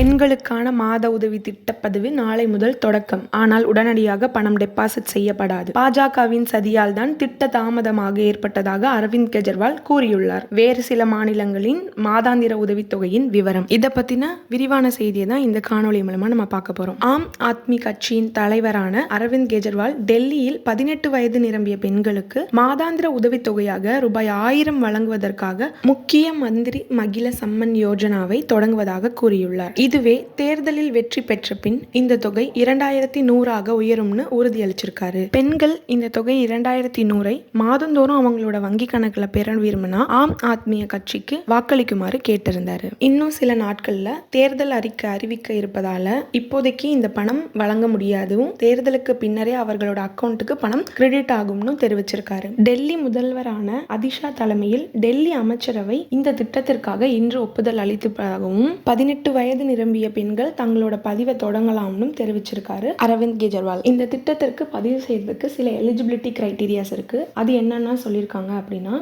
பெண்களுக்கான மாத உதவி திட்டப்பதிவு நாளை முதல் தொடக்கம். ஆனால் உடனடியாக பணம் டெபாசிட் செய்யப்படாது. பாஜகவின் சதியால் தான் திட்ட தாமதமாக ஏற்பட்டதாக அரவிந்த் கெஜ்ரிவால் கூறியுள்ளார். வேறு சில மாநிலங்களின் மாதாந்திர உதவித்தொகையின் விவரம். இதை பத்தின விரிவான செய்தியை தான் இந்த காணொளி மூலமா நம்ம பார்க்க போறோம். ஆம் ஆத்மி கட்சியின் தலைவரான அரவிந்த் கெஜ்ரிவால் டெல்லியில் பதினெட்டு வயது நிரம்பிய பெண்களுக்கு மாதாந்திர உதவித்தொகையாக ரூபாய் ஆயிரம் வழங்குவதற்காக முக்கிய மந்திரி மகிழ சம்மன் யோஜனாவை தொடங்குவதாக கூறியுள்ளார். இதுவே தேர்தலில் வெற்றி பெற்ற பின் இந்த தொகை இரண்டாயிரத்தி நூறாக உயரும்னு உறுதியளிச்சிருக்காரு. பெண்கள் இந்த தொகை இரண்டாயிரத்தி நூறை மாதந்தோறும் அவங்களோட வங்கி கணக்குல பெற விரும்பினா ஆம் ஆத்மிய கட்சிக்கு வாக்களிக்குமாறு கேட்டிருந்தாரு. இன்னும் சில நாட்கள்ல தேர்தல் அறிக்கை அறிவிக்க இருப்பதால இப்போதைக்கு இந்த பணம் வழங்க முடியாதும் தேர்தலுக்கு பின்னரே அவர்களோட அக்கௌண்ட்டுக்கு பணம் கிரெடிட் ஆகும்னு தெரிவிச்சிருக்காரு. டெல்லி முதல்வரான அதிஷா தலைமையில் டெல்லி அமைச்சரவை இந்த திட்டத்திற்காக இன்று ஒப்புதல் அளித்ததாகவும் பதினெட்டு வயது விரும்பிய பெண்கள் தங்களோட பதிவை தொடங்கலாம்னு தெரிவிச்சிருக்காரு. அரவிந்த் கெஜ்ரிவால். இந்த திட்டத்திற்கு பதிவு செய்யறதுக்கு சில எலிஜிபிலிட்டி கிரைட்டீரியாஸ் இருக்கு. அது என்னென்ன சொல்லியிருக்காங்க அப்படின்னா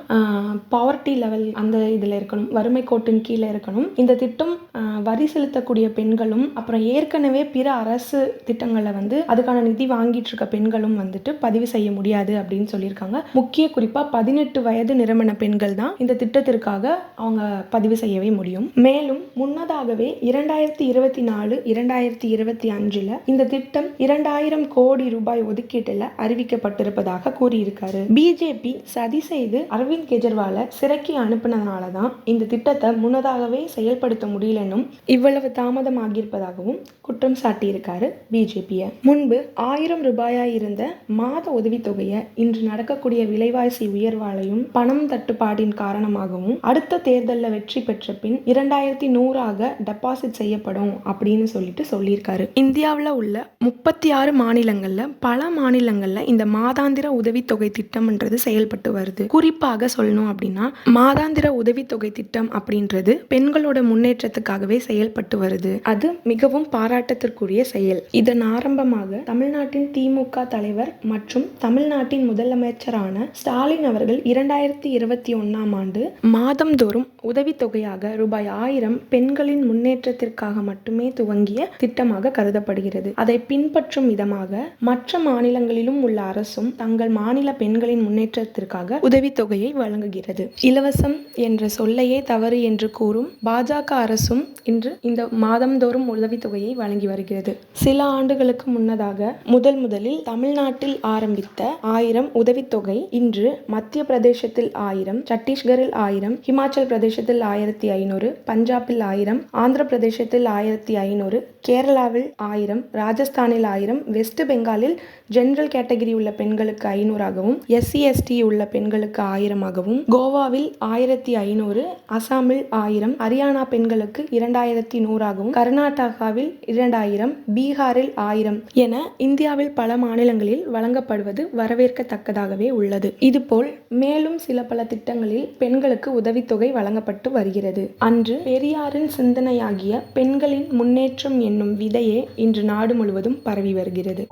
பாவர்ட்டி லெவல் அந்த இதில் இருக்கணும் வறுமை கோட்டின் கீழே இருக்கணும். இந்த திட்டம் வரி செலுத்தக்கூடிய பெண்களும் அப்புறம் ஏற்கனவே பிற அரசு திட்டங்களில் வந்து அதுக்கான நிதி வாங்கிட்டு இருக்க பெண்களும் வந்துட்டு பதிவு செய்ய முடியாது அப்படின்னு சொல்லியிருக்காங்க. முக்கிய குறிப்பாக பதினெட்டு வயது நிரம்பின பெண்கள் தான் இந்த திட்டத்திற்காக அவங்க பதிவு செய்யவே முடியும். மேலும் முன்னதாகவே ரெண்டாயிரத்தி இருபத்தி நாலு இரண்டாயிரத்தி இருபத்தி அஞ்சுல இந்த திட்டம் இரண்டாயிரம் கோடி ரூபாய் ஒதுக்கீட்டுல அறிவிக்கப்பட்டிருப்பதாக கூறியிருக்காரு. பிஜேபி சதி செய்து அரவிந்த் கெஜ்ரிவால சிறைக்கு அனுப்பினதுனால தான் இந்த திட்டத்தை முன்னதாகவே செயல்படுத்த முடியலன்னும் இவ்வளவு தாமதமாகியிருப்பதாகவும் குற்றம் சாட்டியிருக்காரு பிஜேபியை முன்பு ஆயிரம் ரூபாயாய் இருந்த மாத உதவித்தொகையை இன்று நடக்கக்கூடிய விலைவாசி உயர்வாலையும் பணம் தட்டுப்பாடின் காரணமாகவும் அடுத்த தேர்தலில் வெற்றி பெற்ற பின் இரண்டாயிரத்தி நூறாக டெபாசிட் செய்ய செய்யப்படும் அப்படின்னு சொல்லிட்டு சொல்லியிருக்காரு. இந்தியாவில் உள்ள முப்பத்தி ஆறு மாநிலங்களில் பல மாநிலங்களில் இந்த மாதாந்திர உதவித்தொகை திட்டம்ன்றது செயல்பட்டு வருது. குறிப்பாக சொல்லணும் அப்படின்னா மாதாந்திர உதவித்தொகை திட்டம் அப்படின்றது பெண்களோட முன்னேற்றத்துக்காகவே செயல்பட்டு வருது. அது மிகவும் பாராட்டத்திற்குரிய செயல். இதன் ஆரம்பமாக தமிழ்நாட்டின் திமுக தலைவர் மற்றும் தமிழ்நாட்டின் முதலமைச்சரான ஸ்டாலின் அவர்கள் இரண்டாயிரத்தி இருபத்தி ஒன்னாம் ஆண்டு மாதந்தோறும் உதவித்தொகையாக ரூபாய் ஆயிரம் பெண்களின் முன்னேற்றத்திற்காக மட்டுமே துவங்கிய திட்டமாக கருதப்படுகிறது. அதை பின்பற்றும் விதமாக மற்ற மாநிலங்களிலும் உள்ள அரசும் தங்கள் மாநில பெண்களின் முன்னேற்றத்திற்காக உதவித்தொகையை வழங்குகிறது. இலவசம் என்ற சொல்லையே தவறு என்று கூறும் பாஜக அரசும் இன்று இந்த மாதந்தோறும் உதவித்தொகையை வழங்கி வருகிறது. சில ஆண்டுகளுக்கு முன்னதாக முதல் முதலில் தமிழ்நாட்டில் ஆரம்பித்த ஆயிரம் உதவித்தொகை இன்று மத்திய பிரதேசத்தில் ஆயிரம் சத்தீஸ்கரில் ஆயிரம் ஹிமாச்சல் பிரதேசத்தில் ஆயிரத்தி ஐநூறு பஞ்சாபில் ஆயிரம் ஆந்திர பிரதேசத்தில் ஆயிரத்தி ஐநூறு கேரளாவில் ஆயிரம் ராஜஸ்தானில் ஆயிரம் வெஸ்ட் பெங்காலில் ஜெனரல் கேட்டகரி உள்ள பெண்களுக்கு ஐநூறாகவும் எஸ்சி எஸ்டி உள்ள பெண்களுக்கு ஆயிரமாகவும் கோவாவில் ஆயிரத்தி ஐநூறு அசாமில் ஆயிரம் ஹரியானா பெண்களுக்கு இரண்டாயிரத்தி நூறாகவும் கர்நாடகாவில் இரண்டாயிரம் பீகாரில் ஆயிரம் என இந்தியாவில் பல மாநிலங்களில் வழங்கப்படுவது வரவேற்கத்தக்கதாகவே உள்ளது. இதுபோல் மேலும் சில பல திட்டங்களில் பெண்களுக்கு உதவித்தொகை வழங்கப்பட்டு வருகிறது. அன்று பெரியாரின் சிந்தனையாகிய பெண் பெண்களின் முன்னேற்றம் என்னும் விதையே இன்று நாடு முழுவதும் பரவி வருகிறது.